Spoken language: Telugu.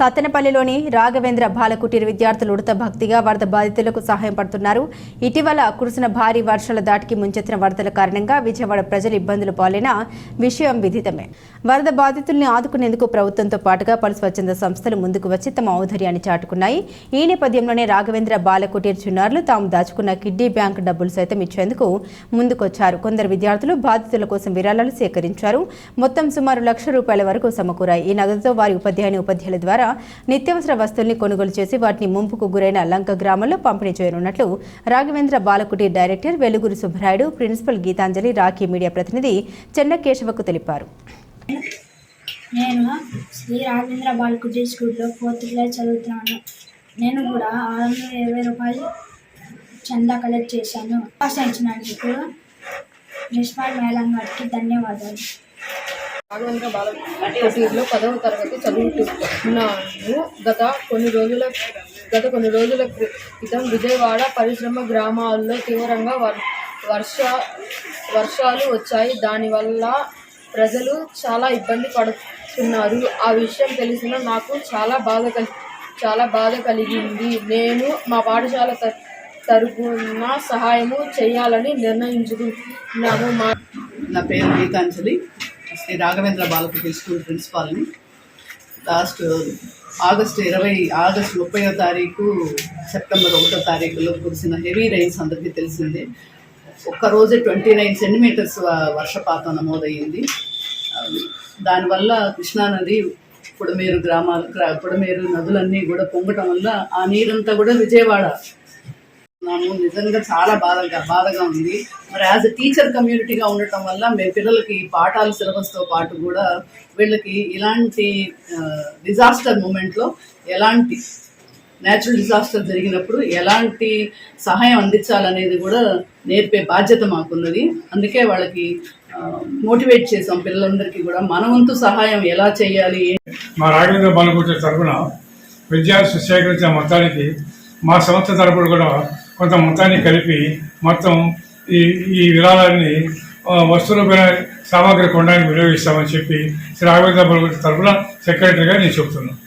సత్తెనపల్లిలోని రాఘవేంద్ర బాలకుటీర విద్యార్థులు ఉడత భక్తిగా వరద బాధితులకు సహాయం పడుతున్నారు. ఇటీవల కురిసిన భారీ వర్షాల దాటికి ముంచెత్తిన వరదల కారణంగా విజయవాడ ప్రజలు ఇబ్బందులు పాలైన విషయం విదితమే. వరద బాధితుల్ని ఆదుకునేందుకు ప్రభుత్వంతో పాటుగా పలు స్వచ్ఛంద సంస్థలు ముందుకు వచ్చి తమ ఔదర్యాన్ని చాటుకున్నాయి. ఈ నేపథ్యంలోనే రాఘవేంద్ర బాలకుటీర్ చిన్నారులు తాము దాచుకున్న కిడ్నీ బ్యాంక్ డబ్బులు సైతం ఇచ్చేందుకు ముందుకొచ్చారు. కొందరు విద్యార్థులు బాధితుల కోసం విరాళాలు సేకరించారు. మొత్తం సుమారు లక్ష రూపాయల వరకు సమకూరాయి. ఈ నగదుతో వారి ఉపాధ్యాయుని ఉపాధ్యాయుల ద్వారా నిత్యావసర వస్తువుల్ని కొనుగోలు చేసి వాటిని ముంపుకు గురైన లంక గ్రామంలో పంపిణీ చేయనున్నట్లు Raghavendra Balakuti director Veluguru Subbarayudu principal Geetanjali Rakhi media ప్రతినిధి చెన్న కేశవకు తెలిపారు. నేను శ్రీ రాఘవేంద్ర బాలకుటి స్కూల్లో ఫోర్త్ క్లాస్ చదువుతున్నాను. నేను కూడా ఆరు వందల ఇరవై రూపాయలు చందా కలెక్ట్ చేశాను. ఇచ్చినందుకు ప్రిన్సిపాల్ మేడం గారికి ధన్యవాదాలు. రాఘవేంద్ర బాలకుటీర్లో పదవ తరగతి చదువుతున్నాను. గత కొన్ని రోజుల గత కొన్ని రోజుల క్రితం విజయవాడ పరిశ్రమ గ్రామాల్లో తీవ్రంగా వర్- వర్ష వర్షాలు వచ్చాయి. దానివల్ల ప్రజలు చాలా ఇబ్బంది పడుతున్నారు. ఆ విషయం తెలిసిన నాకు చాలా బాధ కలి చాలా బాధ కలిగింది. నేను మా పాఠశాల త- తరపున సహాయము చేయాలని నిర్ణయించుకున్నాము మా నా పేరు గీతాంజలి. శ్రీ రాఘవేంద్ర బాలకృష్ణ స్కూల్ ప్రిన్సిపాల్ని. లాస్ట్ ఆగస్టు ఇరవై ఆగస్టు ముప్పయో తారీఖు సెప్టెంబర్ ఒకటో తారీఖులో కురిసిన హెవీ రైన్స్ అందరికీ తెలిసిందే. ఒక్కరోజు ట్వంటీ నైన్ సెంటీమీటర్స్ వర్షపాతం నమోదయ్యింది. దానివల్ల కృష్ణానది పుడమేరు గ్రామాలు గ్రా- పుడమేరు నదులన్నీ కూడా పొంగటం వల్ల ఆ నీరంతా కూడా విజయవాడ నాము నిజంగా చాలా బాధగా బాధగా ఉంది. మరి యాజ్ అ టీచర్ కమ్యూనిటీగా ఉండటం వల్ల మేము పిల్లలకి పాఠాలు సిలబస్తో పాటు కూడా వీళ్ళకి ఇలాంటి డిజాస్టర్ మూమెంట్లో ఎలాంటి న్యాచురల్ డిజాస్టర్ జరిగినప్పుడు ఎలాంటి సహాయం అందించాలనేది కూడా నేర్పే బాధ్యత మాకున్నది. అందుకే వాళ్ళకి మోటివేట్ చేసాం పిల్లలందరికీ కూడా. మన వంతు సహాయం ఎలా చేయాలి? మా రాఘవేంద్ర బాలకృష్ణ తరఫున విద్యార్థులు సేకరించిన మొత్తానికి మా సంస్థ తరఫున కూడా కొంత మొత్తాన్ని కలిపి మొత్తం ఈ ఈ విరాళాన్ని వస్తువులపైన సామాగ్రి కొనడానికి వినియోగిస్తామని చెప్పి శ్రీ రాఘవేంద్ర బాలకృష్ణ తరఫున సెక్రటరీగా నేను చెప్తున్నాను.